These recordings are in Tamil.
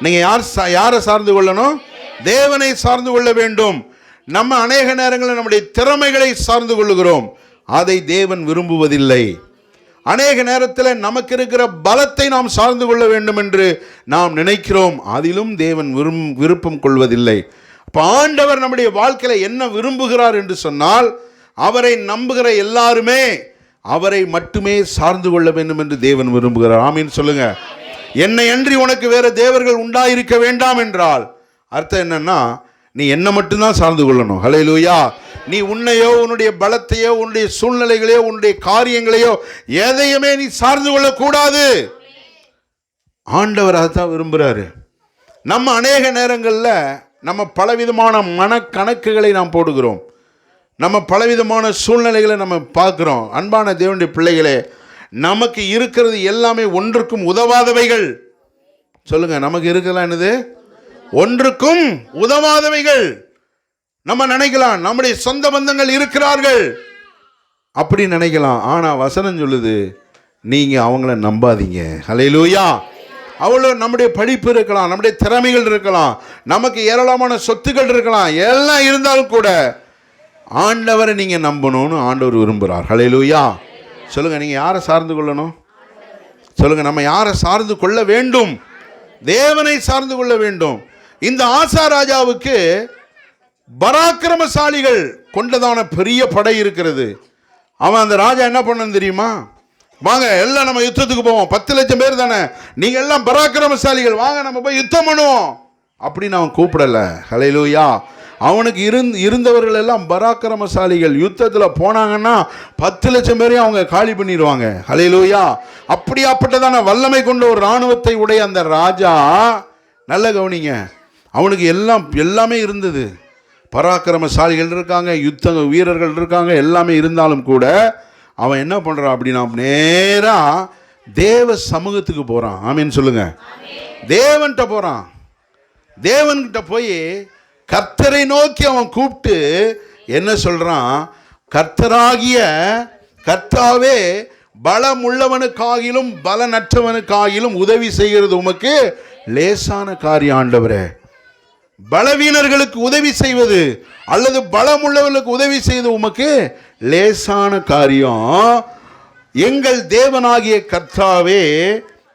நீங்கள் யார் சா- யாரை சார்ந்து கொள்ளணும்? தேவனை சார்ந்து கொள்ள வேண்டும். நம்ம அநேக நேரங்களில் நம்முடைய திறமைகளை சார்ந்து கொள்ளுகிறோம். அதை தேவன் விரும்புவதில்லை. அநேக நேரத்தில் நமக்கு இருக்கிற பலத்தை நாம் சார்ந்து கொள்ள வேண்டும் என்று நாம் நினைக்கிறோம். அதிலும் தேவன் விரும் விருப்பம் கொள்வதில்லை. பாண்டவர் ஆண்டவர் நம்முடைய வாழ்க்கையில் என்ன விரும்புகிறார் என்று சொன்னால் அவரை நம்புகிற எல்லாருமே அவரை மட்டுமே சார்ந்து கொள்ள வேண்டும் என்று தேவன் விரும்புகிறார். ஆமீன் சொல்லுங்கள் என்னை அன்றி உனக்கு வேறு தேவர்கள் உண்டாயிருக்க வேண்டாம் என்றால் அர்த்தம் என்னன்னா நீ என்னை மட்டும்தான் சார்ந்து கொள்ளணும். ஹலே நீ உன்னையோ உன்னுடைய பலத்தையோ உன்னுடைய சூழ்நிலைகளையோ உன்னுடைய காரியங்களையோ எதையுமே நீ சார்ந்து கொள்ளக்கூடாது. ஆண்டவர் அதைத்தான் விரும்புகிறாரு நம்ம அநேக நேரங்களில் நம்ம பலவிதமான மனக்கணக்குகளை நாம் போடுகிறோம். நம்ம பலவிதமான சூழ்நிலைகளை நம்ம பார்க்குறோம். அன்பான தேவனுடைய பிள்ளைகளே நமக்கு இருக்கிறது எல்லாமே ஒன்றுக்கும் உதவாதவைகள். சொல்லுங்க நமக்கு இருக்கலாம் என்னது? ஒன்றுக்கும் உதவாதவைகள். நம்ம நினைக்கலாம் நம்முடைய சொந்த பந்தங்கள் இருக்கிறார்கள். அப்படி நினைக்கலாம். ஆனால் வசனம் சொல்லுது நீங்கள் அவங்கள நம்பாதீங்க. ஹலையிலூயா அவ்வளோ நம்முடைய படிப்பு இருக்கலாம் நம்முடைய திறமைகள் இருக்கலாம் நமக்கு ஏராளமான சொத்துக்கள் இருக்கலாம் எல்லாம் இருந்தாலும் கூட ஆண்டவரை நீங்கள் நம்பணும்னு ஆண்டவர் விரும்புகிறார் ஹலையிலூயா சொல்லுங்கள் நீங்கள் யாரை சார்ந்து கொள்ளணும்? சொல்லுங்கள் நம்ம யாரை சார்ந்து கொள்ள வேண்டும்? தேவனை சார்ந்து கொள்ள வேண்டும். இந்த ஆசா ராஜாவுக்கு பராக்கிரமசாலிகள் கொண்டதான பெரிய படை இருக்கிறது. அவன் அந்த ராஜா என்ன பண்ணு தெரியுமா? வாங்க எல்லாம் நம்ம யுத்தத்துக்கு போவோம். பத்து லட்சம் பேர் தானே. நீங்கள் எல்லாம் பராக்கிரமசாலிகள். வாங்க நம்ம போய் யுத்தம் பண்ணுவோம். அப்படின்னு அவன் கூப்பிடல. ஹalleluya. அவனுக்கு இருந் இருந்தவர்கள் எல்லாம் பராக்கிரமசாலிகள். யுத்தத்தில் போனாங்கன்னா பத்து லட்சம் பேரையும் அவங்க காலி பண்ணிடுவாங்க ஹalleluya. அப்படியாப்பட்டதான வல்லமை கொண்ட ஒரு இராணுவத்தை உடைய அந்த ராஜா நல்ல கவனிங்க. அவனுக்கு எல்லாம் எல்லாமே இருந்தது. பராக்கிரமசாலிகள் இருக்காங்க யுத்த வீரர்கள் இருக்காங்க எல்லாமே இருந்தாலும் கூட அவன் என்ன பண்ணுறான் அப்படின்னா நேராக தேவ சமூகத்துக்கு போகிறான் ஆமீன் சொல்லுங்க. தேவன்கிட்ட போகிறான் தேவன்கிட்ட போய் கர்த்தரை நோக்கி அவன் கூப்பிட்டு என்ன சொல்கிறான் கர்த்தராகிய கர்த்தாவே பலமுள்ளவனுக்காகிலும் பலனற்றவனுக்காகிலும் உதவி செய்கிறது உமக்கு லேசான காரியம் ஆண்டவரே. பலவீனர்களுக்கு உதவி செய்வது அல்லது பலமுள்ளவர்களுக்கு உதவி செய்வது உமக்கு லேசான காரியம். எங்கள் தேவனாகிய கர்த்தாவே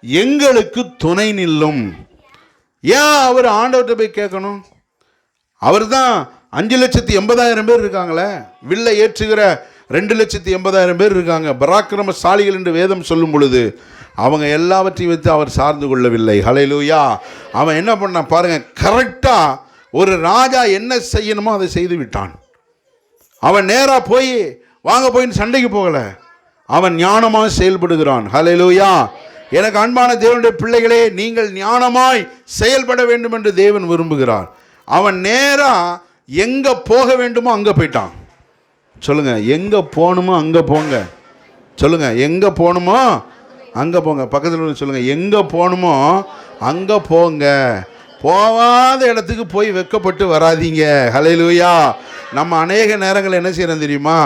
எங்களுக்கு துணை நில்லும். ஏன் அவர் ஆண்டவர்கிட்ட போய் கேட்கணும்? அவர் தான் அஞ்சு லட்சத்தி எண்பதாயிரம் பேர் இருக்காங்களே. வில்லை ஏற்றுகிற ரெண்டு லட்சத்தி எண்பதாயிரம் பேர் இருக்காங்க. பராக்கிரமசாலிகள் என்று வேதம் சொல்லும் பொழுது அவங்க எல்லாவற்றையும் வைத்து அவர் சார்ந்து கொள்ளவில்லை. ஹலையிலூயா அவன் என்ன பண்ணான்? பாருங்க கரெக்டாக ஒரு ராஜா என்ன செய்யணுமோ அதை செய்து விட்டான். அவன் நேராக போய் வாங்க போயின்னு சண்டைக்கு போகலை. அவன் ஞானமாக செயல்படுகிறான். ஹலையிலூயா எனக்கு அன்பான தேவனுடைய பிள்ளைகளே நீங்கள் ஞானமாய் செயல்பட வேண்டும் என்று தேவன் விரும்புகிறார். அவன் நேராக எங்கே போக வேண்டுமோ அங்கே போயிட்டான். சொல்லுங்கள் எங்கே போகணுமோ அங்கே போங்க. சொல்லுங்கள் எங்கே போகணுமோ அங்கே போங்க. பக்கத்தில் உள்ளவங்க சொல்லுங்கள் எங்கே போகணுமோ அங்கே போங்க. போகாத இடத்துக்கு போய் வெக்கப்பட்டு வராதீங்க. ஹalleluya நம்ம அநேக நேரங்கள் என்ன செய்யறோம் தெரியுமா?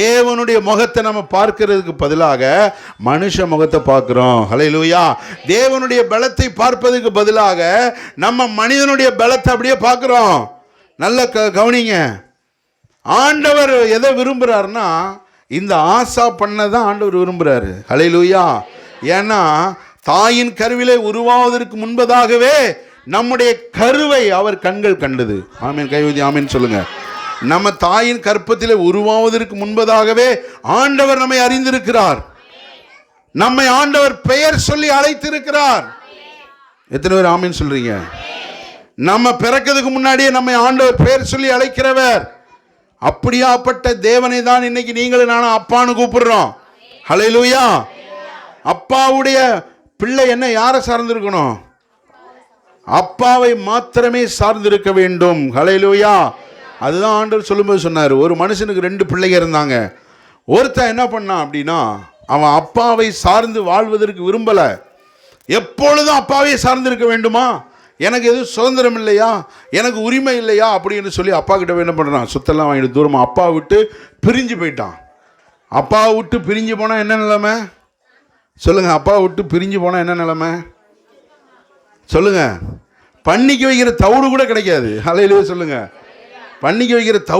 தேவனுடைய முகத்தை நம்ம பார்க்கிறதுக்கு பதிலாக மனுஷ முகத்தை பார்க்குறோம். ஹalleluya தேவனுடைய பலத்தை பார்ப்பதுக்கு பதிலாக நம்ம மனிதனுடைய பலத்தை அப்படியே பார்க்குறோம். நல்ல க கவனிங்க. ஆண்டவர் எதை விரும்புகிறாருன்னா இந்த ஆசா பண்ணதான் ஆண்டவர் விரும்புகிறாரு ஹalleluya ஏன்னா தாயின் கருவிலே உருவாவதற்கு முன்பதாகவே நம்முடைய கருவை அவர் கண்கள் கண்டது. ஆமீன் கைவதி ஆமீன் சொல்லுங்கள் நம்ம தாயின் கற்பத்தில் உருவாவதற்கு முன்பதாகவே ஆண்டவர் நம்மை அறிந்திருக்கிறார். நம்மை ஆண்டவர் பெயர் சொல்லி அழைத்திருக்கிறார். எத்தனை பேர் ஆமீன் சொல்றீங்க? நம்ம பிறக்கிறதுக்கு முன்னாடியே நம்மை ஆண்டவர் பெயர் சொல்லி அழைக்கிறவர். அப்படியாப்பட்ட தேவனை தான் இன்னைக்கு நீங்களும் நானும் அப்பான்னு கூப்பிடுறோம். ஹalleluya. அப்பாவுடைய பிள்ளை என்ன யாரை சார்ந்திருக்கணும்? அப்பாவை மாத்திரமே சார்ந்திருக்க வேண்டும். ஹalleluya. அதுதான் ஆண்டவர் சொல்லும்போது சொன்னார் ஒரு மனுஷனுக்கு ரெண்டு பிள்ளைங்க இருந்தாங்க. ஒருத்தன் என்ன பண்ணான் அப்படின்னா அவன் அப்பாவை சார்ந்து வாழ்வதற்கு விரும்பலை. எப்பொழுதும் அப்பாவே சார்ந்திருக்க வேண்டுமா? எனக்கு எதுவும் சுதந்திரம் இல்லையா? எனக்கு உரிமை இல்லையா? அப்படின்னு சொல்லி அப்பா கிட்ட என்ன பண்ணுறான் சுத்தெல்லாம் வாங்கிட்டு தூரமாக அப்பா விட்டு பிரிஞ்சு போயிட்டான். அப்பாவை விட்டு பிரிஞ்சு போனால் என்ன நிலைமை? சொல்லுங்கள் அப்பா விட்டு பிரிஞ்சு போனால் என்ன நிலைமை? சொல்லுங்கள் பண்ணிக்கு வைக்கிற தவிடு கூட கிடைக்காது. அலையிலே சொல்லுங்கள் பண்ணிக்கு வைக்கிற தவு